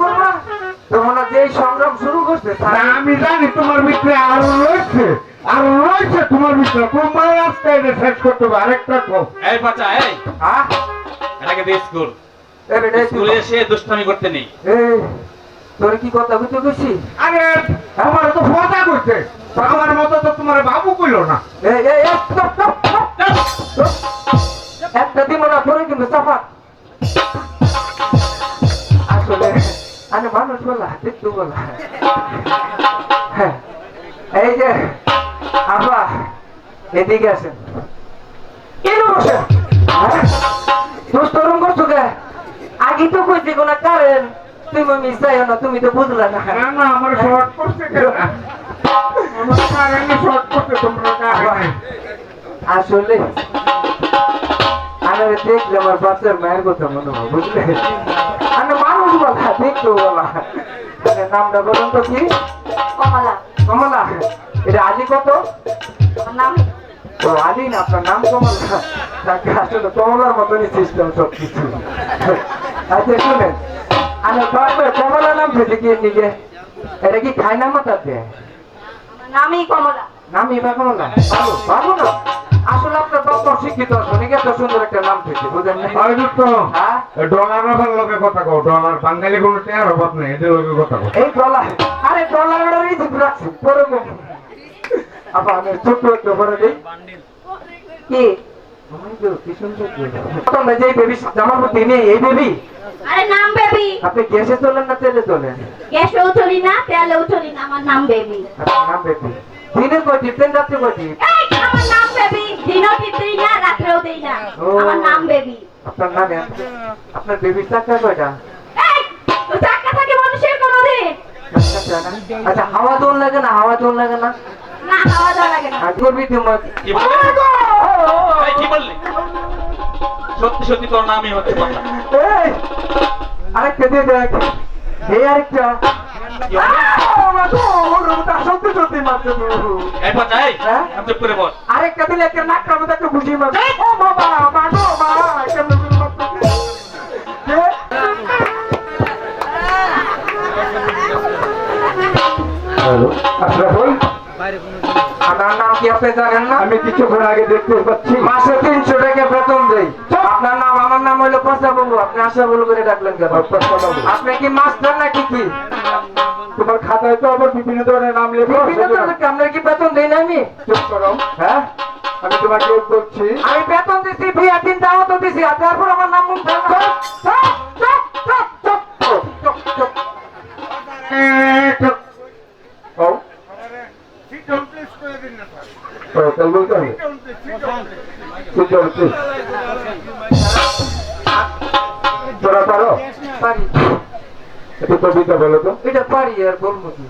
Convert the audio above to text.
করবা? তোমরা যে সংগ্রাম শুরু করছে আমি জানি তোমার ভিতরে আরও রয়েছে। আরও রয়েছে তোমার ভিতরে তোমার আজকে এটা শেষ করতে হবে? আরেকটা কম এই বাচ্চা এই। হ্যাঁ এটাকে দিয়ে স্কুল। এ বেটা তুই স্কুলে এসে দুষ্টামি করতে নেই। তোর কি কথা আরে আমার তো করছে আমার মতো তো তোমার বাবু কইলো না। এই এই এই, stop, stop, stop, stop. একটা দিব না পরে কিন্তু চাপা। আমি মানুষ বলা দেখতে বলা হ্যাঁ। এই যে আব্বা এদিকে আসেন। বসে করছ কে? আগে তো কইছি কোন কারণ তুমি না তুমি তো বুঝলা না। না না আমার শর্ট করছে কেন? আমার কারণে শর্ট করছে তোমরা কারণে আসলে আমি দেখলে আমার বাচ্চার মায়ের কথা মনে হয় বুঝলে? আমি মানুষ বলা দেখতো মানে নামটা বলুন তো কি? কমলা। কমলা। এটা আলি কত? নাম? ও আলি না আপনার নাম কমলা। তাকে আসলে কমলার মতনই সিস্টেম সব কিছু আচ্ছা শুনেন আমি বাপের কমলা নাম ফেটে গিয়ে নিজে এটা কি খাই না মাথা দেয় নামই কমলা। নাম ইবা কমলা। ভালো ভালো না? আসলে আপনার বাবা শিক্ষিত শুনে সুন্দর একটা নাম পেয়েছে বুঝেন না হয় যুক্ত হ্যাঁ? ডলার রাখার লোকে কথা কও ডলার বাঙালি কোনো টেয়ার অভাব নেই এদের লোকে কথা কও। এই ডলার আরে ডলার অর্ডার এই যে রাখছি পরে আপা আমি ছোট্ট একটু করে দিই। কি? তো আপনি গ্যাসে তোলেন না তেলে তোলেন? গ্যাসেও চলি না তেলেও চলি না আমার নাম বেবি নাম বেবি দিনে কয় টিপ রাত্রে কয় আমার নাম বেবি দিনও ঠিক দিই না রাত্রেও দিই না ও। আমার নাম আপনার নামে আপনার বেবির চাকরা কয়টা? থাকে মানুষের কোনোদিন। না? আচ্ছা হাওয়া দোল লাগে না হাওয়া দোল লাগে না? না খাওয়া দাওয়া লাগে না। আর করবি তোমার কি বললি? কি বললি? সত্যি সত্যি তোর নামই হচ্ছে বাংলা। এই আরেকটা দিয়ে দেখ। এই আরেকটা। কি হবে? আমার তো ওর মতো সত্যি সত্যি মারছে তো। এই বাচ্চা এই? চুপ করে বল আরেকটা দিলে একটা নাক কামড়ে একটা মারছে ও বাবা। আপনার নাম কি আপনি জানেন না? আমি কিছুক্ষণ আগে দেখতে পাচ্ছি। মাসে তিনশো টাকা বেতন দেই। আপনার নাম আমার নাম হইল আপনি করে ডাকলেন কেন? আপনি কি মাস্টার নাকি কি? তোমার খাতায় তো আবার বিভিন্ন ধরনের নাম বিভিন্ন ধরনের কি? বেতন না আমি? চুপ করো। হ্যাঁ? আমি তোমাকে বলছি। আমি বেতন দিছি ভিয়া তিনটা দাও তো দিছি তারপর আমার নাম মুখ তোরা পারো? পারি। এটা বলো তো। এটা পারি আর বলব কি?